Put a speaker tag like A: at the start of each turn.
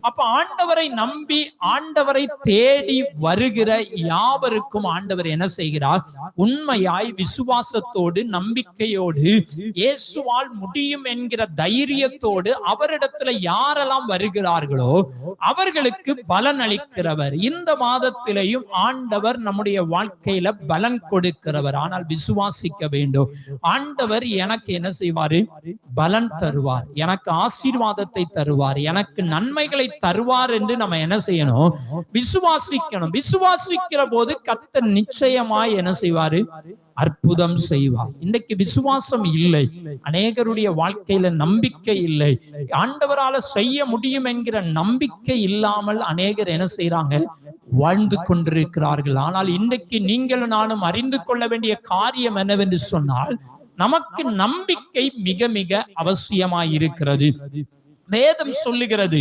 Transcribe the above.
A: அப்ப ஆண்டவரை நம்பி ஆண்டவரை தேடி வருகிற யாவருக்கும் ஆண்டவர் என்ன செய்கிறார்? உண்மையாய் விசுவாசத்தோடு நம்பிக்கையோடு இயேசுவால் முடியும் என்கிற தைரியத்தோடு அவரிடத்துல யாரெல்லாம் வருகிறார்களோ அவர்களுக்கு பலன் அளிக்கிறவர். இந்த மாதத்திலையும் ஆண்டவர் நம்முடைய வாழ்க்கையில பலன் கொடுக்கிறவர். ஆனால் விசுவாசிக்க வேண்டும். ஆண்டவர் எனக்கு என்ன செய்வாரு? பலன் தருவார். எனக்கு ஆசீர்வாதத்தை தருவார். எனக்கு நன்மைகளை தருவார் என்று நம்ம என்ன செய்யணும்? விசுவாசிக்கணும். விசுவாசிக்கிற போது கத்த நிச்சயமாய் என்ன செய்வாரு? அற்புதம் செய்வார். இன்னைக்கு விசுவாசம் இல்லை. அநேகருடைய வாழ்க்கையில நம்பிக்கை இல்லை. ஆண்டவரால செய்ய முடியும் என்கிற நம்பிக்கை இல்லாமல் அநேகர் என்ன செய்யறாங்க வாழ்ந்து கொண்டிருக்கிறார்கள். ஆனால் இன்றைக்கு நீங்களும் நானும் அறிந்து கொள்ள வேண்டிய காரியம் என்னவென்று சொன்னால் நமக்கு நம்பிக்கை மிக மிக அவசியமாயிருக்கிறது. வேதம் சொல்லுகிறது.